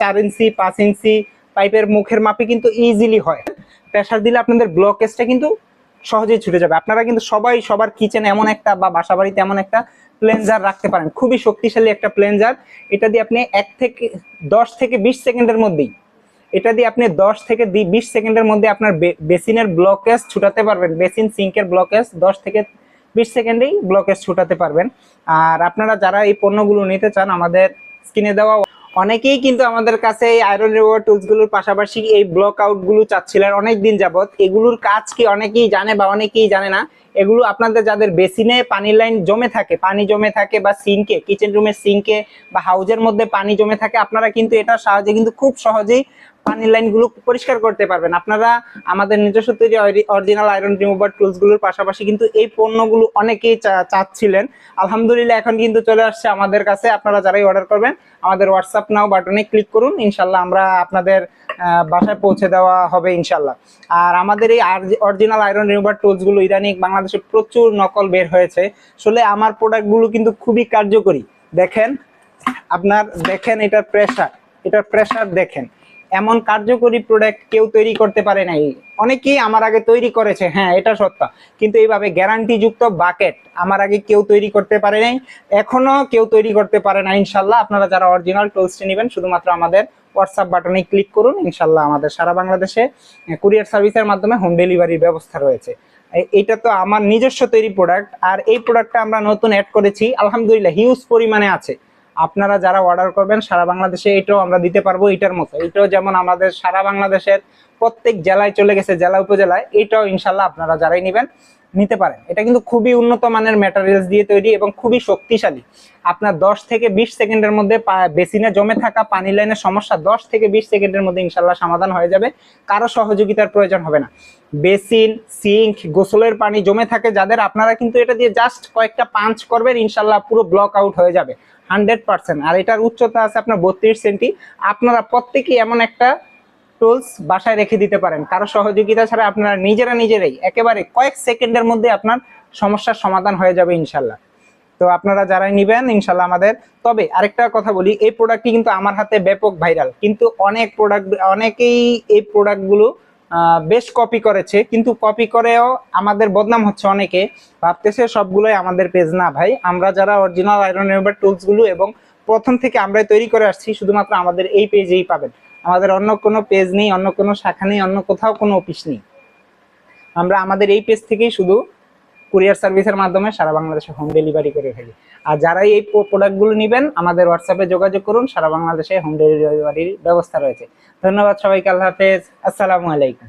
চার ইঞ্চি, পাঁচ ইঞ্চি, পাইপের মুখের মাপে কিন্তু ইজিলি হয়। প্রেশার দিলে আপনাদের ব্লকেজটা কিন্তু সহজেই ছুটে যাবে। আপনারা কিন্তু সবাই সবার কিচেনে এমন একটা বা বাসা বাড়িতে এমন একটা প্লেনজার রাখতে পারেন। খুবই শক্তিশালী একটা প্লেনজার এটা দিয়ে আপনি এক থেকে দশ থেকে বিশ সেকেন্ডের মধ্যেই, এটা দিয়ে আপনি দশ থেকে বিশ সেকেন্ডের মধ্যে আপনার বেসিনের ব্লকেজ ছুটাতে পারবেন। বেসিন, সিঙ্কের ব্লকেজ দশ থেকে বিশ সেকেন্ডেই ব্লকেজ ছুটাতে পারবেন। আর আপনারা যারা এই পণ্যগুলো নিতে চান, আমাদের স্ক্রিনে দেওয়া অনেকেই কিন্তু আমাদের কাছে এই আয়রন রিওয়ার টুলসগুলোর পাশাপাশি এই ব্লক আউটগুলো চাচ্ছিলেন অনেক দিন যাবত এগুলোর কাজ কি অনেকেই জানে বা অনেকেই জানে না। এগুলো আপনাদের যাদের বেসিনে পানির লাইন জমে থাকে, পানি জমে থাকে বা সিঙ্কে কিচেন রুমের সিঙ্কে বা হাউজের মধ্যে পানি জমে থাকে, আপনারা কিন্তু এটা সাহায্যে কিন্তু খুব সহজেই পানির লাইনগুলো পরিষ্কার করতে পারবেন। আপনারা আমাদের নিজস্ব তৈরি অরিজিনাল আয়রন রিমুভার টুলসগুলোর পাশাপাশি কিন্তু এই পণ্যগুলো অনেকেই চাচ্ছিলেন। আলহামদুলিল্লাহ, এখন কিন্তু চলে আসছে আমাদের কাছে। আপনারা যারাই অর্ডার করবেন, আমাদের হোয়াটসঅ্যাপ নাও বাটনে ক্লিক করুন। ইনশাল্লাহ আমরা আপনাদের বাসায় পৌঁছে দেওয়া হবে ইনশাল্লাহ আর আমাদের এই অরিজিনাল আয়রন রিমুভার টুলসগুলো ইদানিং বাংলাদেশে প্রচুর নকল বের হয়েছে। আসলে আমার প্রোডাক্টগুলো কিন্তু খুবই কার্যকরী। দেখেন, আপনার, দেখেন এটার প্রেসার এটার প্রেসার দেখেন। এমন কার্যকরী প্রোডাক্ট কেউ তৈরি করতে পারে নাই। অনেকেই আমার আগে তৈরি করেছে হ্যাঁ এটা সত্য। কিন্তু এইভাবে গ্যারান্টি যুক্ত বাকেট আমার আগে কেউ তৈরি করতে পারে নাই, এখনও কেউ তৈরি করতে পারে না, ইনশাল্লাহ। আপনারা যারা অরিজিনাল টুলসটি নেবেন, শুধুমাত্র আমাদের হোয়াটসঅ্যাপ বাটনে ক্লিক করুন, ইনশাল্লাহ আমাদের সারা বাংলাদেশে কুরিয়ার সার্ভিসের মাধ্যমে হোম ডেলিভারির ব্যবস্থা রয়েছে। এটা তো আমার নিজস্ব তৈরি প্রোডাক্ট আর এই প্রোডাক্টটা আমরা নতুন অ্যাড করেছি, আলহামদুলিল্লাহ হিউজ পরিমাণে আছে। আপনারা যারা অর্ডার করবেন, সারা বাংলাদেশে এটাও আমরা দিতে পারব এটার মতো। এটাও যেমন আমাদের সারা বাংলাদেশের প্রত্যেক জেলায় চলে গেছে, জেলা উপজেলায়, এটাও ইনশাল্লাহ আপনারা যারাই নেবেন নিতে পারেন। এটা কিন্তু খুবই উন্নত মানের ম্যাটেরিয়ালস দিয়ে তৈরি এবং খুবই শক্তিশালী। আপনার দশ থেকে বিশ সেকেন্ডের মধ্যে বেসিনে জমে থাকা পানি লাইনের সমস্যা দশ থেকে বিশ সেকেন্ডের মধ্যে ইনশাল্লাহ সমাধান হয়ে যাবে। কারও সহযোগিতার প্রয়োজন হবে না। বেসিন, সিঙ্ক, গোসলের পানি জমে থাকে যাদের, আপনারা কিন্তু এটা দিয়ে জাস্ট কয়েকটা পাঞ্চ করবেন ইনশাল্লাহ পুরো ব্লক আউট হয়ে যাবে। Hundred percent. আর এটার উচ্চতা আছে আপনার বত্রিশ সেন্টি। আপনারা প্রত্যেকেই এমন একটা টুলস বাসায় রেখে দিতে পারেন। কারও সহযোগিতা ছাড়া আপনারা নিজেরা নিজেরাই একেবারে কয়েক সেকেন্ডের মধ্যে আপনার সমস্যার সমাধান হয়ে যাবে ইনশাল্লাহ। তো আপনারা যারাই নিবেন, ইনশাল্লাহ আমাদের। তবে আরেকটা কথা বলি, এই প্রোডাক্টটি কিন্তু আমার হাতে ব্যাপক ভাইরাল কিন্তু অনেক প্রোডাক্ট অনেকেই এই প্রোডাক্টগুলো বেশ কপি করেছে, কিন্তু কপি করেও আমাদের বদনাম হচ্ছে অনেকে। ভাবতেছে সবগুলোই আমাদের পেজ না ভাই। আমরা যারা অরিজিনাল আয়রন রিমুভার টুলসগুলো এবং প্রথম থেকে আমরাই তৈরি করে আসছি, শুধুমাত্র আমাদের এই পেজেই পাবেন। আমাদের অন্য কোনো পেজ নেই, অন্য কোনো শাখা নেই, অন্য কোথাও কোনো অফিস নেই। আমরা আমাদের এই পেজ থেকেই শুধু কুরিয়ার সার্ভিসের মাধ্যমে সারা বাংলাদেশে হোম ডেলিভারি করে থাকি আর যারা এই প্রোডাক্টগুলো নেবেন, আমাদের হোয়াটসঅ্যাপে যোগাযোগ করুন, সারা বাংলাদেশে হোম ডেলিভারির ব্যবস্থা রয়েছে। ধন্যবাদ সবাইকে, আল্লাহ হাফেজ। আসসালামু আলাইকুম।